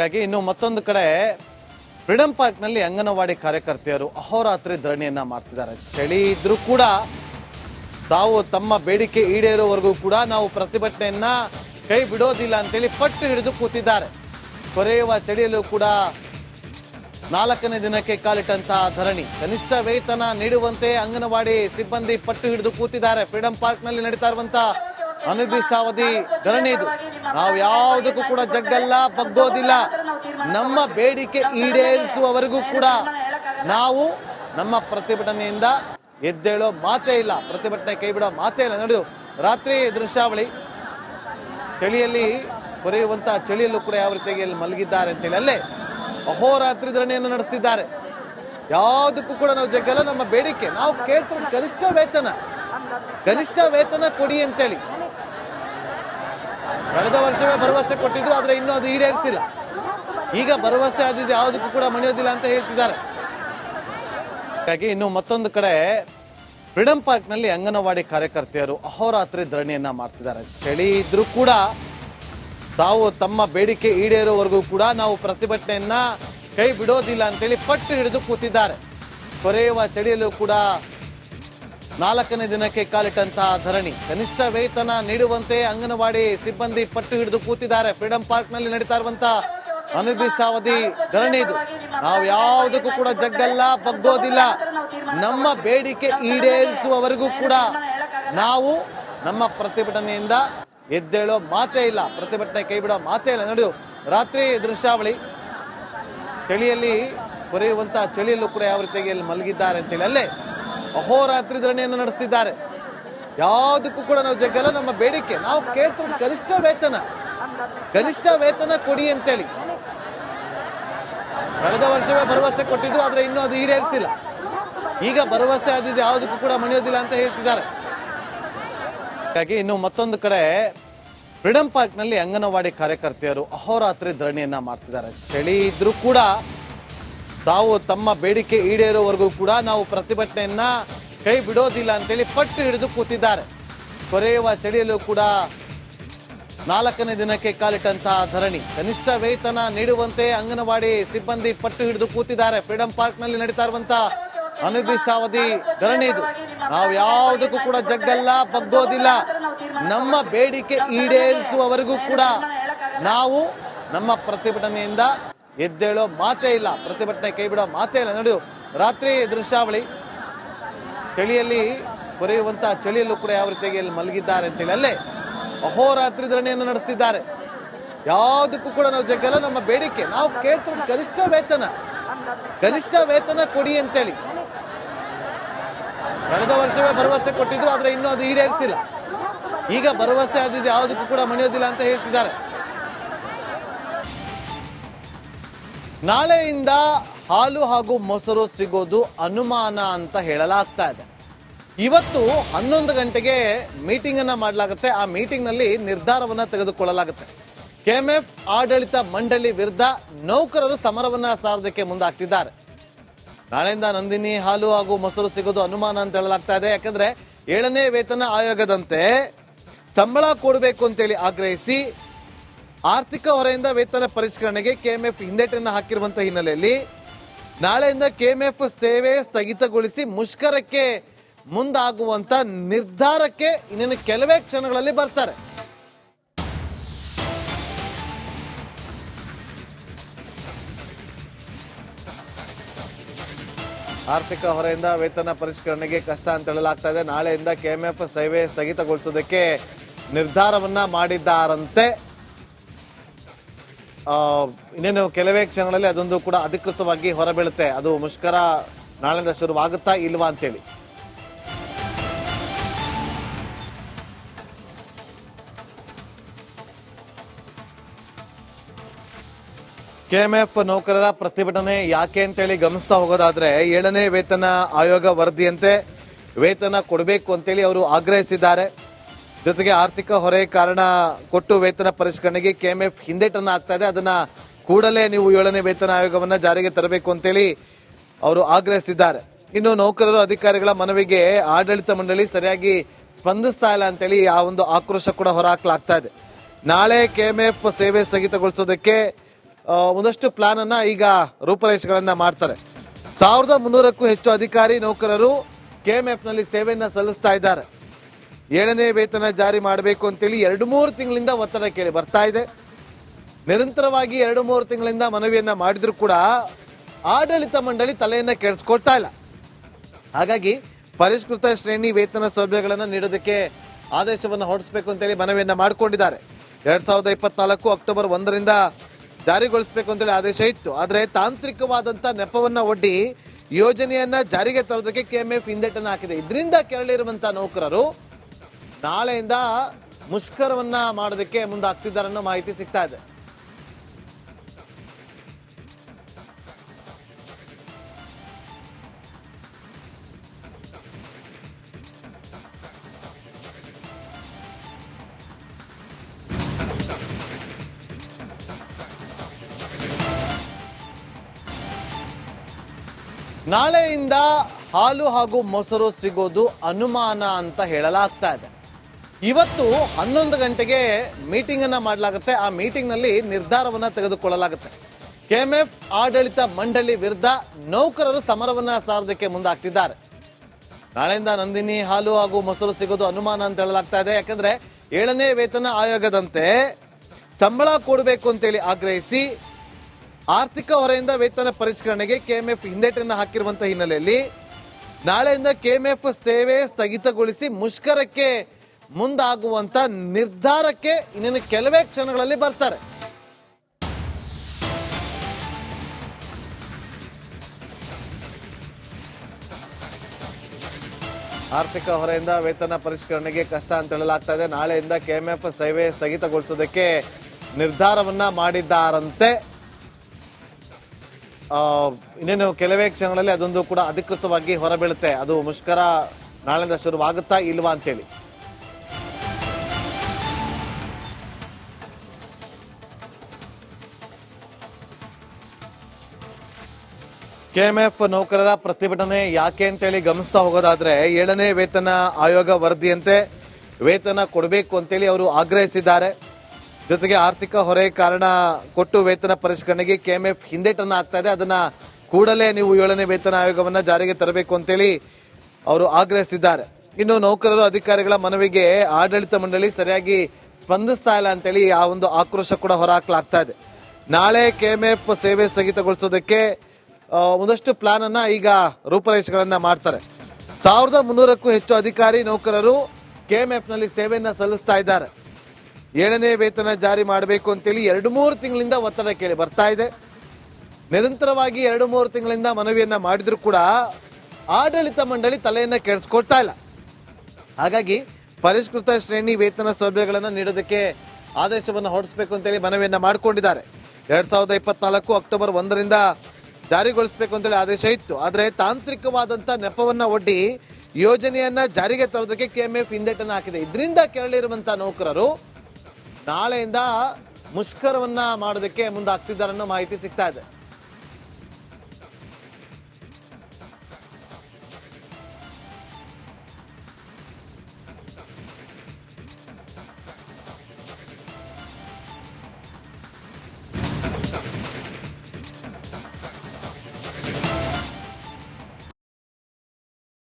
ಹಾಗಾಗಿ ಇನ್ನು ಮತ್ತೊಂದು ಕಡೆ ಫ್ರೀಡಂ ಪಾರ್ಕ್ನಲ್ಲಿ ಅಂಗನವಾಡಿ ಕಾರ್ಯಕರ್ತೆಯರು ಅಹೋರಾತ್ರಿ ಧರಣಿಯನ್ನ ಮಾಡ್ತಿದ್ದಾರೆ. ಚಳಿ ಇದ್ರೂ ಕೂಡ ತಾವು ತಮ್ಮ ಬೇಡಿಕೆ ಈಡೇರುವವರೆಗೂ ಕೂಡ ನಾವು ಪ್ರತಿಭಟನೆಯನ್ನ ಕೈ ಬಿಡೋದಿಲ್ಲ ಅಂತೇಳಿ ಪಟ್ಟು ಹಿಡಿದು ಕೂತಿದ್ದಾರೆ. ಕೊರೆಯುವ ಚಳಿಯಲ್ಲೂ ಕೂಡ ನಾಲ್ಕನೇ ದಿನಕ್ಕೆ ಕಾಲಿಟ್ಟಂತಹ ಧರಣಿ. ಕನಿಷ್ಠ ವೇತನ ನೀಡುವಂತೆ ಅಂಗನವಾಡಿ ಸಿಬ್ಬಂದಿ ಪಟ್ಟು ಹಿಡಿದು ಕೂತಿದ್ದಾರೆ. ಫ್ರೀಡಂ ಪಾರ್ಕ್ನಲ್ಲಿ ನಡೀತಾ ಇರುವಂತಹ ಅನಿರ್ದಿಷ್ಟಾವಧಿ ಧರಣಿ ಇದು ನಾವು ಯಾವುದಕ್ಕೂ ಕೂಡ ಜಗ್ಗಲ್ಲ, ಬಗ್ಗೋದಿಲ್ಲ. ನಮ್ಮ ಬೇಡಿಕೆ ಈಡೇರಿಸುವವರೆಗೂ ಕೂಡ ನಾವು ನಮ್ಮ ಪ್ರತಿಭಟನೆಯಿಂದ ಎದ್ದೇಳೋ ಮಾತೇ ಇಲ್ಲ. ಪ್ರತಿಭಟನೆ ಕೈ ಬಿಡೋ ಮಾತೇ ಇಲ್ಲ. ನಡೆದು ರಾತ್ರಿ ದೃಶ್ಯಾವಳಿ. ಚಳಿಯಲ್ಲಿ ಕೊರೆಯುವಂತಹ ಚಳಿಯಲ್ಲೂ ಕೂಡ ಯಾವ ರೀತಿಯಾಗಿ ಅಲ್ಲಿ ಮಲಗಿದ್ದಾರೆ ಅಂತೇಳಿ ಅಲ್ಲೇ ಅಹೋರಾತ್ರಿ ಧರಣಿಯನ್ನು ನಡೆಸ್ತಿದ್ದಾರೆ. ಯಾವುದಕ್ಕೂ ಕೂಡ ನಾವು ಜಗ್ಗಲ್ಲ. ನಮ್ಮ ಬೇಡಿಕೆ, ನಾವು ಕೇಳ್ತಿರೋದು ಕನಿಷ್ಠ ವೇತನ. ಕನಿಷ್ಠ ವೇತನ ಕೊಡಿ ಅಂತೇಳಿ. ಕಳೆದ ವರ್ಷವೇ ಭರವಸೆ ಕೊಟ್ಟಿದ್ರು, ಆದ್ರೆ ಇನ್ನೂ ಅದು ಈಡೇರಿಸಿಲ್ಲ. ಈಗ ಭರವಸೆ ಆದಿದ್ದು ಯಾವುದಕ್ಕೂ ಕೂಡ ಮಣಿಯೋದಿಲ್ಲ ಅಂತ ಹೇಳ್ತಿದ್ದಾರೆ. ಹಾಗಾಗಿ ಇನ್ನು ಮತ್ತೊಂದು ಕಡೆ, ಫ್ರೀಡಂ ಪಾರ್ಕ್ನಲ್ಲಿ ಅಂಗನವಾಡಿ ಕಾರ್ಯಕರ್ತೆಯರು ಅಹೋರಾತ್ರಿ ಧರಣಿಯನ್ನ ಮಾಡ್ತಿದ್ದಾರೆ. ಚಳಿ ಇದ್ರೂ ಕೂಡ ತಾವು ತಮ್ಮ ಬೇಡಿಕೆ ಈಡೇರುವವರೆಗೂ ಕೂಡ ನಾವು ಪ್ರತಿಭಟನೆಯನ್ನ ಕೈ ಬಿಡೋದಿಲ್ಲ ಅಂತೇಳಿ ಪಟ್ಟು ಹಿಡಿದು ಕೂತಿದ್ದಾರೆ. ಕೊರೆಯುವ ಚಳಿಯಲ್ಲೂ ಕೂಡ ನಾಲ್ಕನೇ ದಿನಕ್ಕೆ ಕಾಲಿಟ್ಟಂತಹ ಧರಣಿ. ಕನಿಷ್ಠ ವೇತನ ನೀಡುವಂತೆ ಅಂಗನವಾಡಿ ಸಿಬ್ಬಂದಿ ಪಟ್ಟು ಹಿಡಿದು ಕೂತಿದ್ದಾರೆ. ಫ್ರೀಡಂ ಪಾರ್ಕ್ನಲ್ಲಿ ನಡೀತಾ ಇರುವಂತಹ ಅನಿರ್ದಿಷ್ಟಾವಧಿ ಧರಣಿ ಇದು. ನಾವು ಯಾವುದಕ್ಕೂ ಕೂಡ ಜಗ್ಗಲ್ಲ, ಬಗ್ಗೋದಿಲ್ಲ. ನಮ್ಮ ಬೇಡಿಕೆ ಈಡೇರಿಸುವವರೆಗೂ ಕೂಡ ನಾವು ನಮ್ಮ ಪ್ರತಿಭಟನೆಯಿಂದ ಎದ್ದೇಳೋ ಮಾತೇ ಇಲ್ಲ. ಪ್ರತಿಭಟನೆ ಕೈ ಬಿಡೋ ಮಾತೇ ಇಲ್ಲ. ನಡೆದು ರಾತ್ರಿ ದೃಶ್ಯಾವಳಿ. ಚಳಿಯಲ್ಲಿ ಕೊರೆಯುವಂತಹ ಚಳಿಯಲ್ಲೂ ಕೂಡ ಯಾವ ರೀತಿಯಾಗಿ ಮಲಗಿದ್ದಾರೆ ಅಂತೇಳಿ. ಅಲ್ಲೇ ಅಹೋರಾತ್ರಿ ಧರಣಿಯನ್ನು ನಡೆಸ್ತಿದ್ದಾರೆ. ಯಾವುದಕ್ಕೂ ಕೂಡ ನಾವು ಜಗ್ಗಲ್ಲ, ನಮ್ಮ ಬೇಡಿಕೆ. ನಾವು ಕೇಳ್ತಿರೋದು ಕನಿಷ್ಠ ವೇತನ ಕನಿಷ್ಠ ವೇತನ ಕೊಡಿ ಅಂತೇಳಿ. ಕಳೆದ ವರ್ಷವೇ ಭರವಸೆ ಕೊಟ್ಟಿದ್ರು, ಆದರೆ ಇನ್ನೂ ಅದು ಈಡೇರಿಸಿಲ್ಲ. ಈಗ ಭರವಸೆ ಆದಿದ್ದು ಯಾವುದಕ್ಕೂ ಕೂಡ ಮಣಿಯೋದಿಲ್ಲ ಅಂತ ಹೇಳ್ತಿದ್ದಾರೆ. ಹಾಗಾಗಿ ಇನ್ನು ಮತ್ತೊಂದು ಕಡೆ, ಫ್ರೀಡಂ ಪಾರ್ಕ್ನಲ್ಲಿ ಅಂಗನವಾಡಿ ಕಾರ್ಯಕರ್ತೆಯರು ಅಹೋರಾತ್ರಿ ಧರಣಿಯನ್ನ ಮಾಡ್ತಿದ್ದಾರೆ. ಚಳಿ ಇದ್ರೂ ಕೂಡ ತಾವು ತಮ್ಮ ಬೇಡಿಕೆ ಈಡೇರುವವರೆಗೂ ಕೂಡ ನಾವು ಪ್ರತಿಭಟನೆಯನ್ನ ಕೈ ಬಿಡೋದಿಲ್ಲ ಅಂತೇಳಿ ಪಟ್ಟು ಹಿಡಿದು ಕೂತಿದ್ದಾರೆ. ಕೊರೆಯುವ ಚಳಿಯಲ್ಲೂ ಕೂಡ ನಾಲ್ಕನೇ ದಿನಕ್ಕೆ ಕಾಲಿಟ್ಟಂತಹ ಧರಣಿ. ಕನಿಷ್ಠ ವೇತನ ನೀಡುವಂತೆ ಅಂಗನವಾಡಿ ಸಿಬ್ಬಂದಿ ಪಟ್ಟು ಹಿಡಿದು ಕೂತಿದ್ದಾರೆ. ಫ್ರೀಡಂ ಪಾರ್ಕ್ನಲ್ಲಿ ನಡೀತಾ ಇರುವಂತಹ ಅನಿರ್ದಿಷ್ಟಾವಧಿ ಧರಣಿ ಇದು. ನಾವು ಯಾವುದಕ್ಕೂ ಕೂಡ ಜಗ್ಗಲ್ಲ, ಬಗ್ಗೋದಿಲ್ಲ. ನಮ್ಮ ಬೇಡಿಕೆ ಈಡೇರಿಸುವವರೆಗೂ ಕೂಡ ನಾವು ನಮ್ಮ ಪ್ರತಿಭಟನೆಯಿಂದ ಎದ್ದೇಳೋ ಮಾತೇ ಇಲ್ಲ. ಪ್ರತಿಭಟನೆ ಕೈ ಬಿಡೋ ಮಾತೇ ಇಲ್ಲ. ನಡೆದು ರಾತ್ರಿ ದೃಶ್ಯಾವಳಿ. ಚಳಿಯಲ್ಲಿ ಕೊರೆಯುವಂತಹ ಚಳಿಯಲ್ಲೂ ಕೂಡ ಯಾವ ರೀತಿಯಾಗಿ ಇಲ್ಲಿ ಮಲಗಿದ್ದಾರೆ ಅಂತೇಳಿ ಅಲ್ಲೇ ಅಹೋರಾತ್ರಿ ಧರಣಿಯನ್ನು ನಡೆಸ್ತಿದ್ದಾರೆ. ಯಾವುದಕ್ಕೂ ಕೂಡ ನಾವು ಜಗ್ಗಲ್ಲ. ನಮ್ಮ ಬೇಡಿಕೆ, ನಾವು ಕೇಳ್ತಿರೋದು ಕನಿಷ್ಠ ವೇತನ. ಕನಿಷ್ಠ ವೇತನ ಕೊಡಿ ಅಂತೇಳಿ. ಕಳೆದ ವರ್ಷವೇ ಭರವಸೆ ಕೊಟ್ಟಿದ್ರು, ಆದ್ರೆ ಇನ್ನೂ ಅದು ಈಡೇರಿಸಿಲ್ಲ. ಈಗ ಭರವಸೆ ಆದಿದ್ದು ಯಾವುದಕ್ಕೂ ಕೂಡ ಮಣಿಯೋದಿಲ್ಲ ಅಂತ ಹೇಳ್ತಿದ್ದಾರೆ. ನಾಳೆಯಿಂದ ಹಾಲು ಹಾಗೂ ಮೊಸರು ಸಿಗೋದು ಅನುಮಾನ ಅಂತ ಹೇಳಲಾಗ್ತಾ ಇದೆ. ಇವತ್ತು ಹನ್ನೊಂದು ಗಂಟೆಗೆ ಮೀಟಿಂಗ್ ಅನ್ನ ಮಾಡಲಾಗುತ್ತೆ. ಆ ಮೀಟಿಂಗ್ನಲ್ಲಿ ನಿರ್ಧಾರವನ್ನ ತೆಗೆದುಕೊಳ್ಳಲಾಗುತ್ತೆ. ಕೆಎಂಎಫ್, ಆಡಳಿತ ಮಂಡಳಿ ವಿರುದ್ಧ ನೌಕರರು ಸಮರವನ್ನ ಸಾರದಕ್ಕೆ ಮುಂದಾಗ್ತಿದ್ದಾರೆ. ನಾಳೆಯಿಂದ ನಂದಿನಿ ಹಾಲು ಹಾಗೂ ಮೊಸರು ಸಿಗೋದು ಅನುಮಾನ ಅಂತ ಹೇಳಲಾಗ್ತಾ ಇದೆ. ಯಾಕಂದ್ರೆ ಏಳನೇ ವೇತನ ಆಯೋಗದಂತೆ ಸಂಬಳ ಕೊಡಬೇಕು ಅಂತೇಳಿ ಆಗ್ರಹಿಸಿ ಆರ್ಥಿಕ ಹೊರೆಯಿಂದ ವೇತನ ಪರಿಷ್ಕರಣೆಗೆ ಕೆಎಂಎಫ್ ಹಿಂದೇಟನ್ನು ಹಾಕಿರುವಂತಹ ಹಿನ್ನೆಲೆಯಲ್ಲಿ ನಾಳೆಯಿಂದ ಕೆಎಂಎಫ್ ಸೇವೆ ಸ್ಥಗಿತಗೊಳಿಸಿ ಮುಷ್ಕರಕ್ಕೆ ಮುಂದಾಗುವಂತ ನಿರ್ಧಾರಕ್ಕೆ ಇನ್ನೇನು ಕೆಲವೇ ಕ್ಷಣಗಳಲ್ಲಿ ಬರ್ತಾರೆ. ಆರ್ಥಿಕ ಹೊರೆಯಿಂದ ವೇತನ ಪರಿಷ್ಕರಣೆಗೆ ಕಷ್ಟ ಅಂತ ಹೇಳಲಾಗ್ತಾ ಇದೆ. ನಾಳೆಯಿಂದ ಕೆಎಂಎಫ್ ಸೇವೆ ಸ್ಥಗಿತಗೊಳಿಸೋದಕ್ಕೆ ನಿರ್ಧಾರವನ್ನ ಮಾಡಿದ್ದಾರಂತೆ ಇನ್ನೇನು ಕೆಲವೇ ಕ್ಷಣಗಳಲ್ಲಿ ಅದೊಂದು ಕೂಡ ಅಧಿಕೃತವಾಗಿ ಹೊರಬೀಳುತ್ತೆ. ಅದು ಮುಷ್ಕರ ನಾಳೆಯಿಂದ ಶುರುವಾಗುತ್ತಾ ಇಲ್ವಾ ಅಂತೇಳಿ. ಕೆಎಂಎಫ್ ನೌಕರರ ಪ್ರತಿಭಟನೆ ಯಾಕೆ ಅಂತೇಳಿ ಗಮನಿಸ್ತಾ ಹೋಗೋದಾದ್ರೆ, ಏಳನೇ ವೇತನ ಆಯೋಗ ವರದಿಯಂತೆ ವೇತನ ಕೊಡಬೇಕು ಅಂತೇಳಿ ಅವರು ಆಗ್ರಹಿಸಿದ್ದಾರೆ. ಜೊತೆಗೆ ಆರ್ಥಿಕ ಹೊರೆ ಕಾರಣ ಕೊಟ್ಟು ವೇತನ ಪರಿಷ್ಕರಣೆಗೆ ಕೆಎಂಎಫ್ ಹಿಂದೇಟನ್ನು ಆಗ್ತಾ ಇದೆ. ಅದನ್ನ ಕೂಡಲೇ ನೀವು ಏಳನೇ ವೇತನ ಆಯೋಗವನ್ನ ಜಾರಿಗೆ ತರಬೇಕು ಅಂತೇಳಿ ಅವರು ಆಗ್ರಹಿಸಿದ್ದಾರೆ ಇನ್ನು ನೌಕರರು, ಅಧಿಕಾರಿಗಳ ಮನವಿಗೆ ಆಡಳಿತ ಮಂಡಳಿ ಸರಿಯಾಗಿ ಸ್ಪಂದಿಸ್ತಾ ಇಲ್ಲ ಅಂತೇಳಿ ಆ ಒಂದು ಆಕ್ರೋಶ ಕೂಡ ಹೊರಹಾಕಲಾಗ್ತಾ ಇದೆ. ನಾಳೆ ಕೆಎಂಎಫ್ ಸೇವೆ ಸ್ಥಗಿತಗೊಳಿಸೋದಕ್ಕೆ ಒಂದಷ್ಟು ಪ್ಲಾನ್ ಅನ್ನ ಈಗ ರೂಪರೇಷೆಗಳನ್ನ ಮಾಡ್ತಾರೆ. ಸಾವಿರದ ಮುನ್ನೂರಕ್ಕೂ ಹೆಚ್ಚು ಅಧಿಕಾರಿ, ನೌಕರರು ಕೆಎಂಎಫ್ನಲ್ಲಿ ಸೇವೆಯನ್ನ ಸಲ್ಲಿಸ್ತಾ ಇದ್ದಾರೆ. ಏಳನೇ ವೇತನ ಜಾರಿ ಮಾಡಬೇಕು ಅಂತೇಳಿ ಎರಡು ಮೂರು ತಿಂಗಳಿಂದ ಒತ್ತಡ ಕೇಳಿ ಬರ್ತಾ ಇದೆ. ನಿರಂತರವಾಗಿ ಎರಡು ಮೂರು ತಿಂಗಳಿಂದ ಮನವಿಯನ್ನ ಮಾಡಿದ್ರು ಕೂಡ ಆಡಳಿತ ಮಂಡಳಿ ತಲೆಯನ್ನ ಕೆಡಿಸ್ಕೊಳ್ತಾ ಇಲ್ಲ. ಹಾಗಾಗಿ ಪರಿಷ್ಕೃತ ಶ್ರೇಣಿ ವೇತನ ಸೌಲಭ್ಯಗಳನ್ನು ನೀಡೋದಕ್ಕೆ ಆದೇಶವನ್ನು ಹೊರಡಿಸಬೇಕು ಅಂತೇಳಿ ಮನವಿಯನ್ನ ಮಾಡಿಕೊಂಡಿದ್ದಾರೆ. ಎರಡ್ ಸಾವಿರದ ಇಪ್ಪತ್ನಾಲ್ಕು ಅಕ್ಟೋಬರ್ ಒಂದರಿಂದ ಜಾರಿಗೊಳಿಸಬೇಕು ಅಂತೇಳಿ ಆದೇಶ ಇತ್ತು. ಆದರೆ ತಾಂತ್ರಿಕವಾದಂತ ನೆಪವನ್ನ ಒಡ್ಡಿ ಯೋಜನೆಯನ್ನ ಜಾರಿಗೆ ತರೋದಕ್ಕೆ ಕೆಎಂಎಫ್ ಹಿಂದೆಟನ್ನು ಹಾಕಿದೆ. ಇದರಿಂದ ಕೆರಳಿರುವಂತಹ ನೌಕರರು ನಾಳೆಯಿಂದ ಮುಷ್ಕರವನ್ನ ಮಾಡೋದಕ್ಕೆ ಮುಂದಾಗ್ತಿದ್ದಾರೆ ಅನ್ನೋ ಮಾಹಿತಿ ಸಿಗ್ತಾ ಇದೆ. ನಾಳೆಯಿಂದ ಹಾಲು ಹಾಗೂ ಮೊಸರು ಸಿಗೋದು ಅನುಮಾನ ಅಂತ ಹೇಳಲಾಗ್ತಾ ಇದೆ. ಇವತ್ತು ಹನ್ನೊಂದು ಗಂಟೆಗೆ ಮೀಟಿಂಗ್ ಅನ್ನ ಮಾಡಲಾಗುತ್ತೆ. ಆ ಮೀಟಿಂಗ್ನಲ್ಲಿ ನಿರ್ಧಾರವನ್ನ ತೆಗೆದುಕೊಳ್ಳಲಾಗುತ್ತೆ. ಕೆಎಂಎಫ್ ಆಡಳಿತ ಮಂಡಳಿ ವಿರುದ್ಧ ನೌಕರರು ಸಮರವನ್ನ ಸಾರದಕ್ಕೆ ಮುಂದಾಗ್ತಿದ್ದಾರೆ. ನಾಳೆಯಿಂದ ನಂದಿನಿ ಹಾಲು ಹಾಗೂ ಮೊಸರು ಸಿಗೋದು ಅನುಮಾನ ಅಂತ ಹೇಳಲಾಗ್ತಾ ಇದೆ. ಯಾಕಂದ್ರೆ ಏಳನೇ ವೇತನ ಆಯೋಗದಂತೆ ಸಂಬಳ ಕೊಡಬೇಕು ಅಂತೇಳಿ ಆಗ್ರಹಿಸಿ ಆರ್ಥಿಕ ಹೊರೆಯಿಂದ ವೇತನ ಪರಿಷ್ಕರಣೆಗೆ ಕೆಎಂಎಫ್ ಹಿಂದೇಟನ್ನು ಹಾಕಿರುವಂತಹ ಹಿನ್ನೆಲೆಯಲ್ಲಿ ನಾಳೆಯಿಂದ ಕೆಎಂಎಫ್ ಸೇವೆ ಸ್ಥಗಿತಗೊಳಿಸಿ ಮುಷ್ಕರಕ್ಕೆ ಮುಂದಾಗುವಂತ ನಿರ್ಧಾರಕ್ಕೆ ಇನ್ನೇನು ಕೆಲವೇ ಕ್ಷಣಗಳಲ್ಲಿ ಬರ್ತಾರೆ. ಆರ್ಥಿಕ ಹೊರೆಯಿಂದ ವೇತನ ಪರಿಷ್ಕರಣೆಗೆ ಕಷ್ಟ ಅಂತ ಹೇಳಲಾಗ್ತಾ ಇದೆ. ನಾಳೆಯಿಂದ ಕೆಎಂಎಫ್ ಸೇವೆ ಸ್ಥಗಿತಗೊಳಿಸೋದಕ್ಕೆ ನಿರ್ಧಾರವನ್ನ ಮಾಡಿದ್ದಾರಂತೆ. ಇನ್ನೇನು ಕೆಲವೇ ಕ್ಷಣಗಳಲ್ಲಿ ಅದೊಂದು ಕೂಡ ಅಧಿಕೃತವಾಗಿ ಹೊರಬೀಳುತ್ತೆ. ಅದು ಮುಷ್ಕರ ನಾಳೆಯಿಂದ ಶುರುವಾಗುತ್ತಾ ಇಲ್ವಾ ಅಂತೇಳಿ. ಕೆಎಂಎಫ್ ನೌಕರರ ಪ್ರತಿಭಟನೆ ಯಾಕೆ ಅಂತೇಳಿ ಗಮನಿಸ್ತಾ ಹೋಗೋದಾದ್ರೆ ಏಳನೇ ವೇತನ ಆಯೋಗ ವರದಿಯಂತೆ ವೇತನ ಕೊಡಬೇಕು ಅಂತೇಳಿ ಅವರು ಆಗ್ರಹಿಸಿದ್ದಾರೆ. ಜೊತೆಗೆ ಆರ್ಥಿಕ ಹೊರೆ ಕಾರಣ ಕೊಟ್ಟು ವೇತನ ಪರಿಷ್ಕರಣೆಗೆ ಕೆಎಂಎಫ್ ಹಿಂದೇಟನ್ನು ಆಗ್ತಾ ಇದೆ. ಅದನ್ನ ಕೂಡಲೇ ನೀವು ಏಳನೇ ವೇತನ ಆಯೋಗವನ್ನ ಜಾರಿಗೆ ತರಬೇಕು ಅಂತೇಳಿ ಅವರು ಆಗ್ರಹಿಸಿದ್ದಾರೆ ಇನ್ನು ನೌಕರರು ಅಧಿಕಾರಿಗಳ ಮನವಿಗೆ ಆಡಳಿತ ಮಂಡಳಿ ಸರಿಯಾಗಿ ಸ್ಪಂದಿಸ್ತಾ ಇಲ್ಲ ಅಂತೇಳಿ ಆ ಒಂದು ಆಕ್ರೋಶ ಕೂಡ ಹೊರಹಾಕಲಾಗ್ತಾ ಇದೆ. ನಾಳೆ ಕೆಎಂಎಫ್ ಸೇವೆ ಸ್ಥಗಿತಗೊಳಿಸೋದಕ್ಕೆ ಒಂದಷ್ಟು ಪ್ಲಾನ್ ಅನ್ನ ಈಗ ರೂಪರೇಷೆಗಳನ್ನ ಮಾಡ್ತಾರೆ. ಸಾವಿರದ ಮುನ್ನೂರಕ್ಕೂ ಹೆಚ್ಚು ಅಧಿಕಾರಿ ನೌಕರರು ಕೆಎಂಎಫ್ನಲ್ಲಿ ಸೇವೆಯನ್ನ ಸಲ್ಲಿಸ್ತಾ ಇದ್ದಾರೆ. ಏಳನೇ ವೇತನ ಜಾರಿ ಮಾಡಬೇಕು ಅಂತೇಳಿ ಎರಡು ಮೂರು ತಿಂಗಳಿಂದ ಒತ್ತಡ ಕೇಳಿ ಬರ್ತಾ ಇದೆ. ನಿರಂತರವಾಗಿ ಎರಡು ಮೂರು ತಿಂಗಳಿಂದ ಮನವಿಯನ್ನ ಮಾಡಿದ್ರು ಕೂಡ ಆಡಳಿತ ಮಂಡಳಿ ತಲೆಯನ್ನ ಕೆಡಿಸ್ಕೊಡ್ತಾ ಇಲ್ಲ. ಹಾಗಾಗಿ ಪರಿಷ್ಕೃತ ಶ್ರೇಣಿ ವೇತನ ಸೌಲಭ್ಯಗಳನ್ನು ನೀಡೋದಕ್ಕೆ ಆದೇಶವನ್ನು ಹೊರಡಿಸಬೇಕು ಅಂತೇಳಿ ಮನವಿಯನ್ನ ಮಾಡಿಕೊಂಡಿದ್ದಾರೆ. ಎರಡ್ ಸಾವಿರದ ಇಪ್ಪತ್ನಾಲ್ಕು ಅಕ್ಟೋಬರ್ ಒಂದರಿಂದ ಜಾರಿಗೊಳಿಸಬೇಕು ಅಂತೇಳಿ ಆದೇಶ ಇತ್ತು. ಆದರೆ ತಾಂತ್ರಿಕವಾದಂಥ ನೆಪವನ್ನ ಒಡ್ಡಿ ಯೋಜನೆಯನ್ನ ಜಾರಿಗೆ ತರೋದಕ್ಕೆ ಕೆ ಎಂ ಎಫ್ ಹಿಂದೆಟನ್ನು ಹಾಕಿದೆ. ಇದರಿಂದ ಕೆರಳಿರುವಂಥ ನೌಕರರು ನಾಳೆಯಿಂದ ಮುಷ್ಕರವನ್ನ ಮಾಡೋದಕ್ಕೆ ಮುಂದಾಗ್ತಿದ್ದಾರೆ ಅನ್ನೋ ಮಾಹಿತಿ ಸಿಗ್ತಾ ಇದೆ.